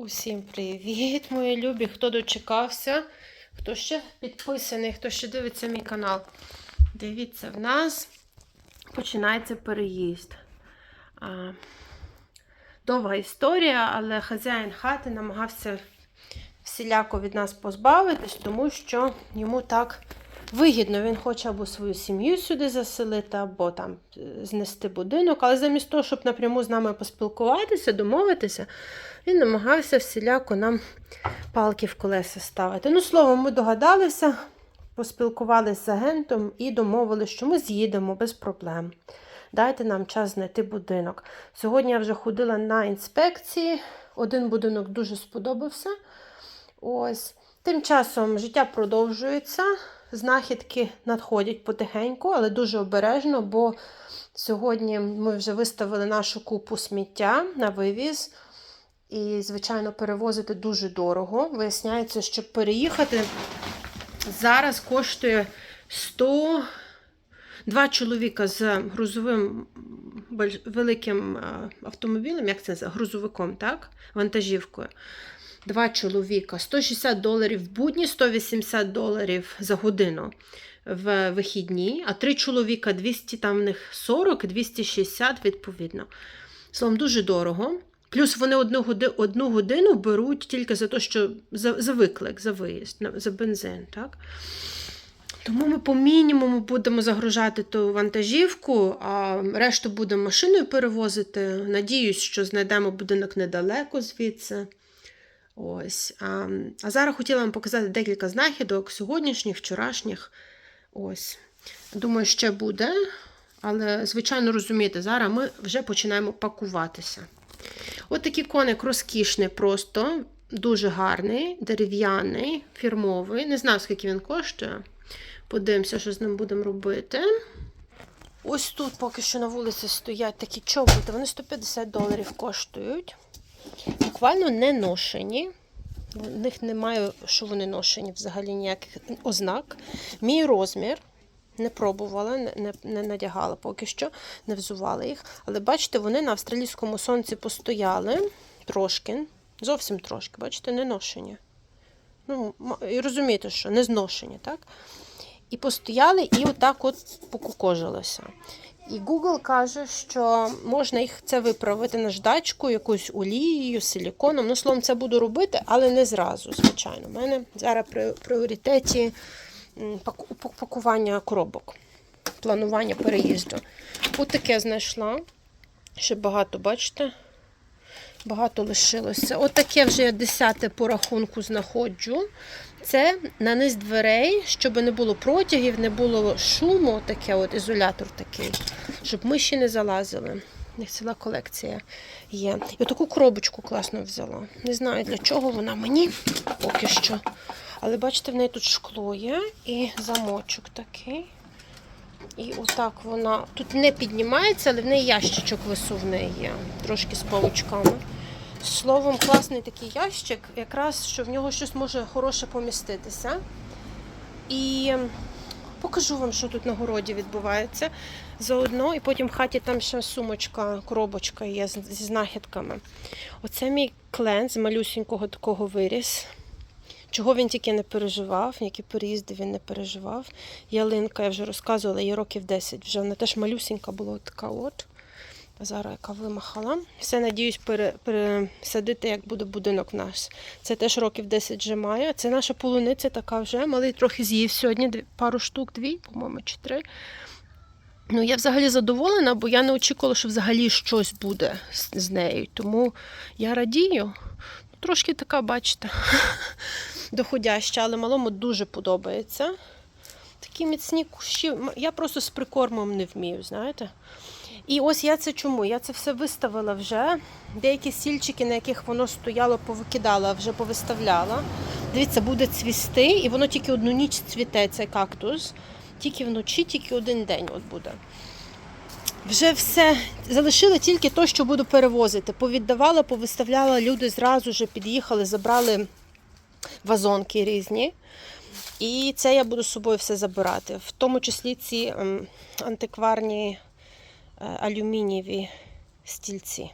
Усім привіт, мої любі! Хто дочекався, хто ще підписаний, хто ще дивиться мій канал. Дивіться, в нас починається переїзд. Довга історія, але хазяїн хати намагався всіляко від нас позбавитись, тому що йому так вигідно. Він хоче або свою сім'ю сюди заселити, або там е, знести будинок. Але замість того, щоб напряму з нами поспілкуватися, домовитися, він намагався всіляко нам палки в колеса ставити. Ну, словом, ми догадалися, поспілкувалися з агентом і домовилися, що ми з'їдемо без проблем. Дайте нам час знайти будинок. Сьогодні я вже ходила на інспекції. Один будинок дуже сподобався. Ось. Тим часом життя продовжується. Знахідки надходять потихеньку, але дуже обережно, бо сьогодні ми вже виставили нашу купу сміття на вивіз. І, звичайно, перевозити дуже дорого. Виясняється, що переїхати зараз коштує 100. Два чоловіка з грузовим великим е, автомобілем, як це грузовиком, так? Вантажівкою. Два чоловіка 160 доларів в будні, 180 доларів за годину в вихідні, а три чоловіка 200, там в них 40, 260 відповідно. Словом, дуже дорого. Плюс вони одну, годи- одну годину беруть тільки за те, що за, за виклик, за виїзд, за бензин. Так? Тому ми по мінімуму будемо загружати ту вантажівку, а решту будемо машиною перевозити. Надіюсь, що знайдемо будинок недалеко звідси. Ось. А, а зараз хотіла вам показати декілька знахідок сьогоднішніх, вчорашніх. Ось. Думаю, ще буде. Але, звичайно, розумієте, зараз ми вже починаємо пакуватися. От такий коник розкішний, просто дуже гарний, дерев'яний, фірмовий. Не знаю, скільки він коштує. Подивимося, що з ним будемо робити. Ось тут поки що на вулиці стоять такі чоботи, вони 150 доларів коштують. Буквально не ношені. В них немає, що вони ношені взагалі ніяких ознак. Мій розмір. Не пробувала, не, не, надягала поки що, не взувала їх. Але бачите, вони на австралійському сонці постояли трошки, зовсім трошки, бачите, не ношені. Ну, і розумієте, що не зношені, так? І постояли, і отак от покукожилося. І Google каже, що можна їх це виправити наждачкою, якоюсь олією, силіконом. Ну, словом, це буду робити, але не зразу, звичайно. У мене зараз при пріоритеті пакування коробок, планування переїзду. От таке знайшла. Ще багато, бачите? Багато лишилося. От таке вже я десяте по рахунку знаходжу. Це на низ дверей, щоб не було протягів, не було шуму, таке от ізолятор такий, щоб миші не залазили. У них ціла колекція є. І отаку коробочку класно взяла. Не знаю для чого вона мені поки що. Але бачите, в неї тут шкло є і замочок такий. І отак вона тут не піднімається, але в неї ящичок висувний є, трошки з паучками. Словом, класний такий ящик, якраз що в нього щось може хороше поміститися. І покажу вам, що тут на городі відбувається заодно. І потім в хаті там ще сумочка, коробочка є зі знахідками. Оце мій клен з малюсінького такого виріс. Чого він тільки не переживав, які переїзди він не переживав. Ялинка, я вже розказувала, їй років 10 вже. Вона теж малюсінька була така от. Зараз яка вимахала. Все, надіюсь, пере, пересадити, як буде будинок наш. Це теж років 10 вже має. Це наша полуниця така вже. Малий трохи з'їв сьогодні, пару штук, дві, по-моєму, чи три. Ну, я взагалі задоволена, бо я не очікувала, що взагалі щось буде з, з нею. Тому я радію. Трошки така, бачите, доходяща, але малому дуже подобається. Такі міцні кущі. Я просто з прикормом не вмію, знаєте. І ось я це чому? Я це все виставила вже. Деякі сільчики, на яких воно стояло, повикидала, вже повиставляла. Дивіться, буде цвісти, і воно тільки одну ніч цвіте, цей кактус. Тільки вночі, тільки один день от буде. Вже все залишила тільки те, що буду перевозити. Повіддавала, повиставляла, люди зразу ж під'їхали, забрали вазонки різні. І це я буду з собою все забирати. В тому числі ці ем, антикварні алюмінієві стільці.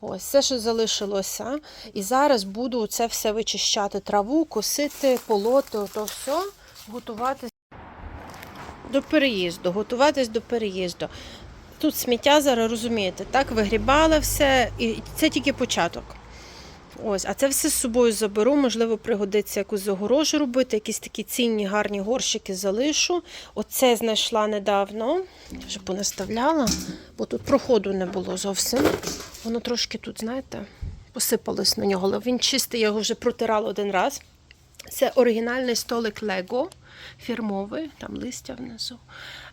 Ось все, що залишилося. І зараз буду це все вичищати, траву, косити, полоти, ото все, готуватись до переїзду, готуватись до переїзду. Тут сміття зараз розумієте, так, вигрібала все, і це тільки початок. Ось, а це все з собою заберу, можливо, пригодиться якусь загорожу робити, якісь такі цінні, гарні горщики залишу. Оце знайшла недавно, вже понаставляла, бо тут проходу не було зовсім. Воно трошки тут, знаєте, посипалось на нього, але він чистий, я його вже протирала один раз. Це оригінальний столик Лего, фірмовий, там листя внизу.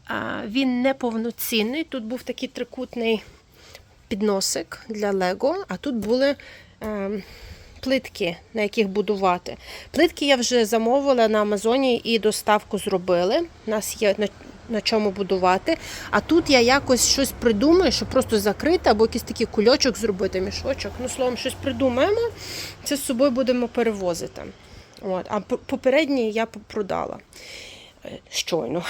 А, він не повноцінний. Тут був такий трикутний підносик для Лего, а тут були плитки, на яких будувати. Плитки я вже замовила на Амазоні і доставку зробили. У нас є на, чому будувати. А тут я якось щось придумаю, щоб просто закрити або якийсь такий кульочок зробити, мішочок. Ну, словом, щось придумаємо. Це з собою будемо перевозити. От. А попередній я продала. Е, Щойно.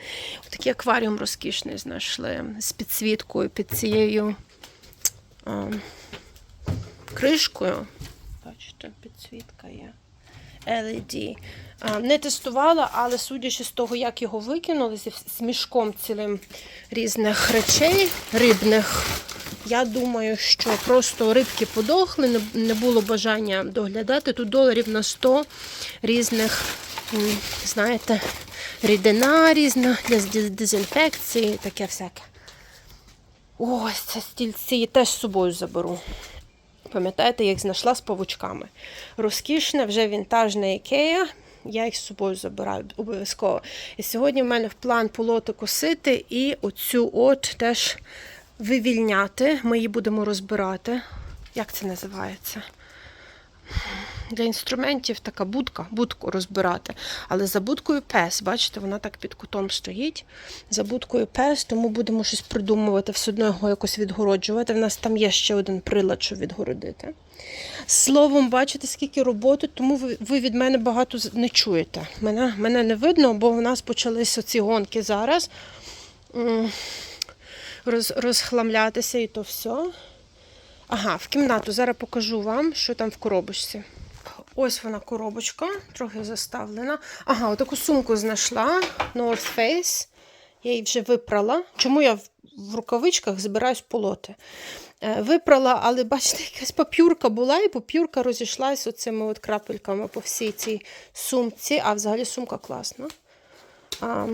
Такий акваріум розкішний знайшли з підсвіткою під цією а, кришкою. Бачите, підсвітка є. LED. Не тестувала, але судячи з того, як його викинули з мішком цілим різних речей рибних, я думаю, що просто рибки подохли, не- було бажання доглядати. Тут доларів на 100 різних, знаєте, рідина різна для дез- дезінфекції, таке всяке. Ось це стільці теж з собою заберу. Пам'ятаєте, я їх знайшла з павучками. Розкішна, вже вінтажна ікея. Я їх з собою забираю обов'язково. І сьогодні в мене в план полоти косити і оцю от теж вивільняти. Ми її будемо розбирати. Як це називається? Для інструментів така будка, будку розбирати. Але за будкою пес, бачите, вона так під кутом стоїть. За будкою пес, тому будемо щось придумувати, все одно його якось відгороджувати. В нас там є ще один прилад, щоб відгородити. Словом, бачите, скільки роботи, тому ви, від мене багато не чуєте. Мене, мене не видно, бо в нас почалися ці гонки зараз. Роз, розхламлятися і то все. Ага, в кімнату. Зараз покажу вам, що там в коробочці. Ось вона коробочка, трохи заставлена. Ага, отаку сумку знайшла North Face. Я її вже випрала. Чому я в- рукавичках збираюсь полоти? Е, Випрала, але бачите, якась папюрка була, і папюрка розійшлась оцими от крапельками по всій цій сумці. А взагалі сумка класна. А,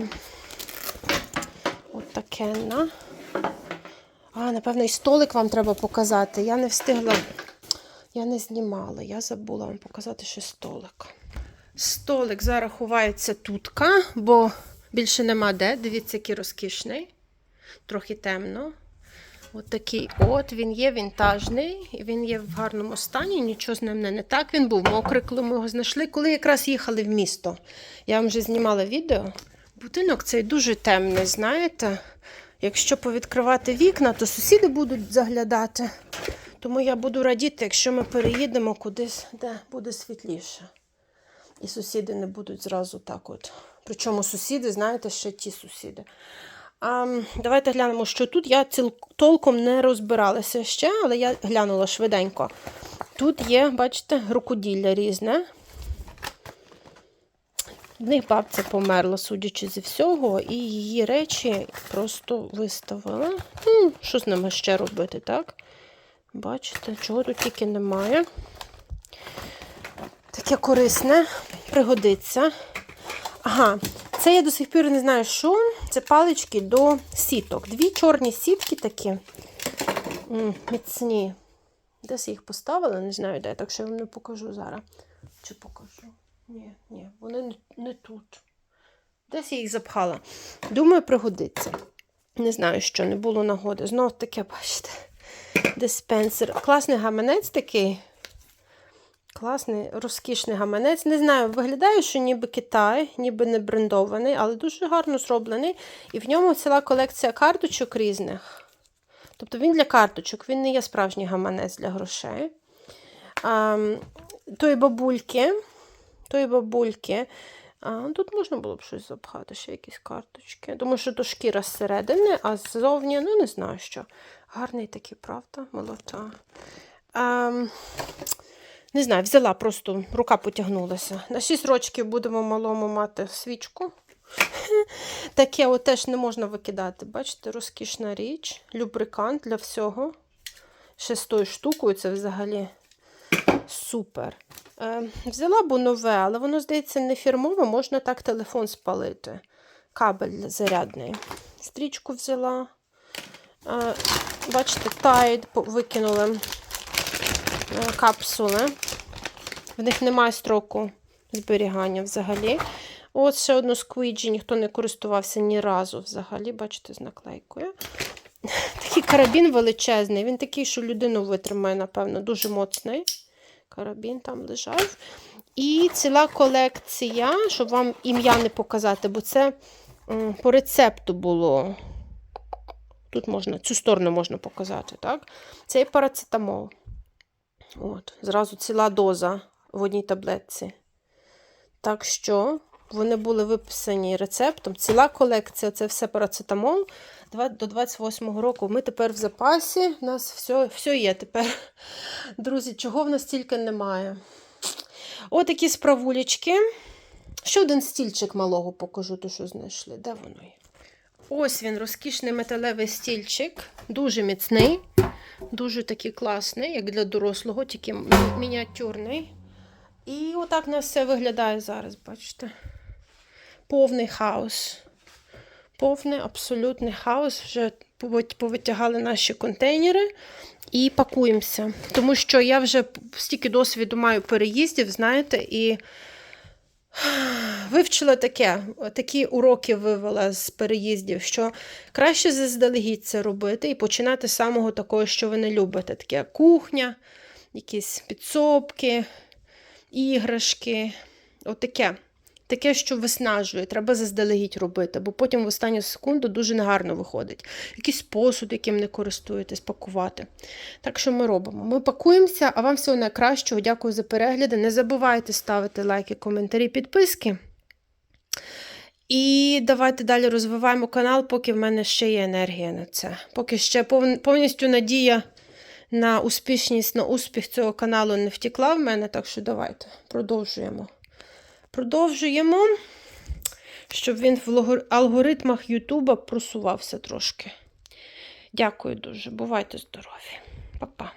от такенна. А, напевно, і столик вам треба показати. Я не встигла, я не знімала, я забула вам показати ще столик. Столик зараз ховається тутка, бо більше нема де. Дивіться, який розкішний. Трохи темно. От такий от, він є вінтажний, він є в гарному стані, нічого з ним не, не так. Він був мокрий, коли ми його знайшли, коли якраз їхали в місто. Я вам вже знімала відео. Будинок цей дуже темний, знаєте. Якщо повідкривати вікна, то сусіди будуть заглядати. Тому я буду радіти, якщо ми переїдемо кудись, де буде світліше. І сусіди не будуть зразу так от. Причому сусіди, знаєте, ще ті сусіди. А, давайте глянемо, що тут. Я ціл... толком не розбиралася ще, але я глянула швиденько. Тут є, бачите, рукоділля різне. В них бабця померла, судячи зі всього, і її речі просто виставила. Ну, що з ними ще робити, так? Бачите, чого тут тільки немає. Таке корисне, пригодиться. Ага, це я до сих пір не знаю, що. Це палички до сіток. Дві чорні сітки такі. М, міцні. Десь я їх поставила, не знаю де, так що я вам не покажу зараз. Чи покажу? Ні, ні, вони не, не тут. Десь я їх запхала. Думаю, пригодиться. Не знаю, що не було нагоди. Знов таке, бачите, диспенсер. Класний гаманець такий. Класний, розкішний гаманець. Не знаю, виглядає, що ніби Китай, ніби не брендований, але дуже гарно зроблений. І в ньому ціла колекція карточок різних. Тобто він для карточок, він не є справжній гаманець для грошей. А, тої бабульки, тої бабульки А, тут можна було б щось запхати, ще якісь карточки. Думаю, що то шкіра зсередини, а ззовні, ну не знаю що. Гарний такий, правда? Молота. Ем, не знаю, взяла просто, рука потягнулася. На 6 років будемо малому мати свічку. Таке от теж не можна викидати. Бачите, розкішна річ, любрикант для всього. Ще з тою штукою це взагалі супер. Е, взяла б нове, але воно, здається, не фірмове, можна так телефон спалити. Кабель зарядний. Стрічку взяла. Е, бачите, Tide викинули е, капсули. В них немає строку зберігання взагалі. От ще одну сквіджі, ніхто не користувався ні разу взагалі, бачите, з наклейкою. Такий карабін величезний. Він такий, що людину витримає, напевно, дуже моцний. Карабін там лежав. І ціла колекція, щоб вам ім'я не показати, бо це по рецепту було. Тут можна, цю сторону можна показати, так? Це і парацетамол. От, зразу ціла доза в одній таблетці. Так що вони були виписані рецептом. Ціла колекція це все парацетамол. До 28-го року ми тепер в запасі. У нас все, все є тепер. Друзі, чого в нас тільки немає. Отакі справулечки. Ще один стільчик малого покажу, то що знайшли. Де воно є? Ось він, розкішний металевий стільчик, дуже міцний, дуже такий класний, як для дорослого, тільки мініатюрний. І отак у нас все виглядає зараз, бачите. Повний хаос. Повний абсолютний хаос. Вже повитягали наші контейнери і пакуємося. Тому що я вже стільки досвіду маю переїздів, знаєте, і вивчила таке, такі уроки вивела з переїздів, що краще заздалегідь це робити і починати з самого такого, що ви не любите. Таке кухня, якісь підсобки, іграшки. Отаке. Таке, що виснажує, треба заздалегідь робити, бо потім в останню секунду дуже негарно виходить. Якийсь посуд, яким не користуєтесь, пакувати. Так що ми робимо? Ми пакуємося, а вам всього найкращого. Дякую за перегляди. Не забувайте ставити лайки, коментарі, підписки. І давайте далі розвиваємо канал, поки в мене ще є енергія на це. Поки ще повністю надія на успішність, на успіх цього каналу не втекла в мене, так що давайте продовжуємо. Продовжуємо, щоб він в алгоритмах Ютуба просувався трошки. Дякую дуже. Бувайте здорові. Па-па.